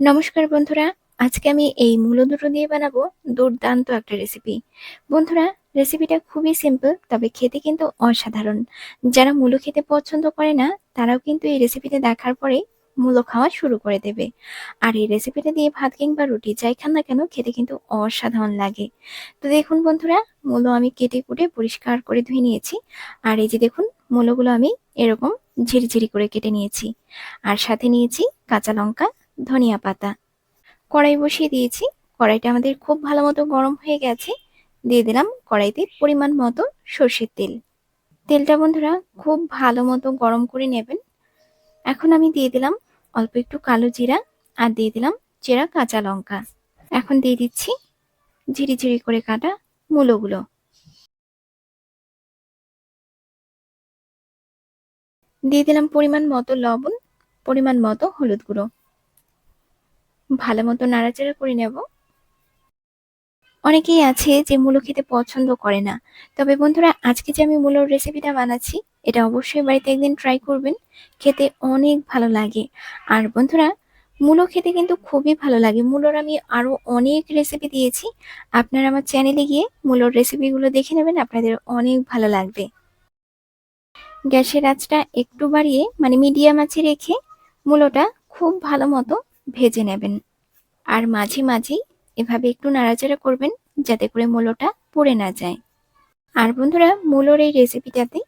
নমস্কার বন্ধুরা, আজকে আমি এই মূলো দুটো দিয়ে বানাবো দুর্দান্ত একটা রেসিপি বন্ধুরা রেসিপিটা খুবই সিম্পল তবে খেতে কিন্তু অসাধারণ। যারা মূলো খেতে পছন্দ করে না, তারাও কিন্তু এই রেসিপিটা দেখার পরে মূলো খাওয়া শুরু করে দেবে। আর এই রেসিপিটা দিয়ে ভাত কিংবা রুটি যাই খান না কেন, খেতে কিন্তু অসাধারণ লাগে। তো দেখুন বন্ধুরা, মূলো আমি কেটে কুটে পরিষ্কার করে ধুয়ে নিয়েছি। আর এই যে দেখুন, মূলোগুলো আমি এরকম ঝিরিঝিরি করে কেটে নিয়েছি। আর সাথে নিয়েছি কাঁচা লঙ্কা ধনিয়া পাতা। কড়াই বসিয়ে দিয়েছি। কড়াইটা আমাদের খুব ভালো মতো গরম হয়ে গেছে। দিয়ে দিলাম কড়াইতে পরিমাণ মতো সর্ষের তেল। তেলটা বন্ধুরা খুব ভালো মতো গরম করে নেবেন। এখন আমি দিয়ে দিলাম অল্প একটু কালো জিরা আর দিয়ে দিলাম চেরা কাঁচা লঙ্কা। এখন দিয়ে দিচ্ছি ঝিরি ঝিরি করে কাটা মূলোগুলো। দিয়ে দিলাম পরিমাণ মতো লবণ, পরিমাণ মতো হলুদ গুঁড়ো। ভালো মতো নাড়াচাড়া করে নেব। অনেকেই আছে যে মূলো খেতে পছন্দ করে না। তবে বন্ধুরা, আজকে যে আমি মূলোর রেসিপিটা বানাচ্ছি, এটা অবশ্যই বাড়িতে একদিন ট্রাই করবেন। খেতে অনেক ভালো লাগে। আর বন্ধুরা, মূলো খেতে কিন্তু খুবই ভালো লাগে। মূলোর আমি আরও অনেক রেসিপি দিয়েছি। আপনারা আমার চ্যানেলে গিয়ে মূলোর রেসিপিগুলো দেখে নেবেন, আপনাদের অনেক ভালো লাগবে। গ্যাসের আঁচটা একটু বাড়িয়ে মানে মিডিয়াম আঁচে রেখে মূলোটা খুব ভালো মতো ভেজে নেবেন। আর মাঝে মাঝেই এভাবে একটু নাড়াচাড়া করবেন যাতে করে মূলোটা পুড়ে না যায়। আর বন্ধুরা, মূলোর এই রেসিপিটাতে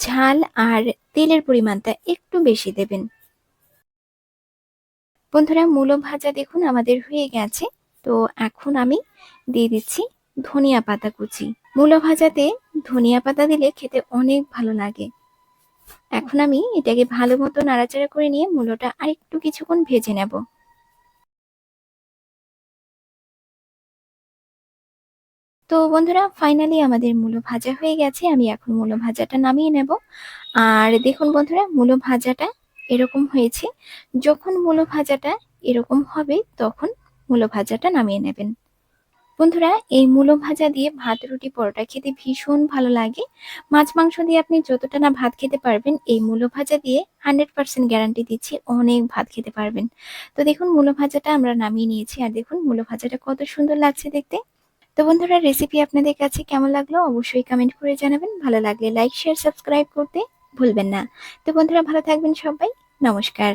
ঝাল আর তেলের পরিমাণটা একটু বেশি দেবেন। বন্ধুরা, মূলো ভাজা দেখুন আমাদের হয়ে গেছে। তো এখন আমি দিয়ে দিচ্ছি ধনিয়া পাতা কুচি। মূলো ভাজাতে ধনিয়া পাতা দিলে খেতে অনেক ভালো লাগে। এখন আমি এটাকে ভালো মতো নাড়াচাড়া করে নিয়ে মূলোটা আরেকটু কিছুক্ষণ ভেজে নেব। তো বন্ধুরা ফাইনালি আমাদের মূলো ভাজা হয়ে গেছে। আমি এখন মূলো ভাজাটা নামিয়ে নেব। আর দেখুন বন্ধুরা, মূলো ভাজাটা এরকম হয়েছে। যখন মূলো ভাজাটা এরকম হবে, তখন মূলো ভাজাটা নামিয়ে নেবেন। বন্ধুরা, এই মূলো ভাজা দিয়ে ভাত, রুটি, পরোটা খেতে ভীষণ ভালো লাগে। মাছ, মাংস দিয়ে আপনি যতটা না ভাত খেতে পারবেন, এই মূলো ভাজা দিয়ে হান্ড্রেড পার্সেন্ট গ্যারান্টি দিচ্ছি, অনেক ভাত খেতে পারবেন। তো দেখুন, মূলো ভাজাটা আমরা নামিয়ে নিয়েছি, আর দেখুন, মূলো ভাজাটা কত সুন্দর লাগছে দেখতে। তো বন্ধুরা রেসিপি আপনাদের কাছে কেমন লাগল অবশ্যই কমেন্ট করে জানাবেন। ভালো লাগলে লাইক শেয়ার সাবস্ক্রাইব করতে ভুলবেন না। তো বন্ধুরা, ভালো থাকবেন সবাই। নমস্কার।